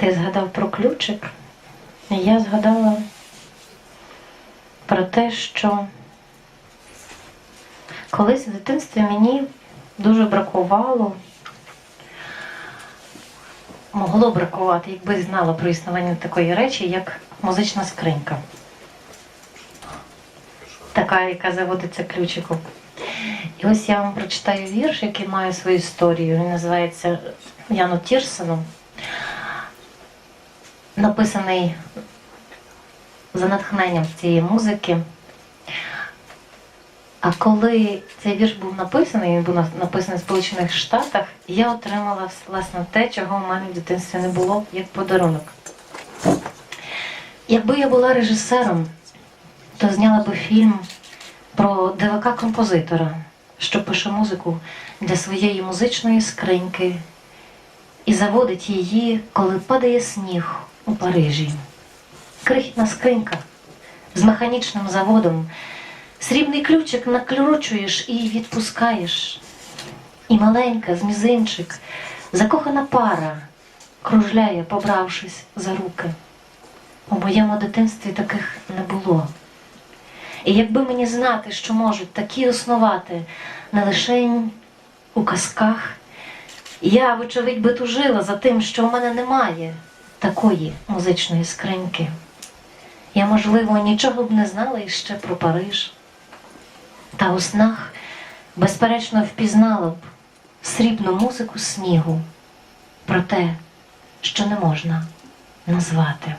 Ти згадав про ключик, я згадала про те, що колись в дитинстві мені дуже бракувало, могло бракувати, якби знала про існування такої речі, як музична скринька. Така, яка заводиться ключиком. І ось я вам прочитаю вірш, який має свою історію. Він називається Яну Тірсоном. Написаний за натхненням цієї музики. А коли цей вірш був написаний, він був написаний в Сполучених Штатах, я отримала власне те, чого в мене в дитинстві не було, як подарунок. Якби я була режисером, то зняла би фільм про дивака-композитора, що пише музику для своєї музичної скриньки і заводить її, коли падає сніг у Парижі. Крихітна скринька з механічним заводом. Срібний ключик накручуєш і відпускаєш. І маленька, з мізинчик, закохана пара кружляє, побравшись за руки. У моєму дитинстві таких не було. І якби мені знати, що можуть такі існувати не лише у казках, я, вочевидь, би тужила за тим, що в мене немає такої музичної скриньки. Я, можливо, нічого б не знала іще про Париж. Та у снах, безперечно, впізнала б срібну музику снігу про те, що не можна назвати.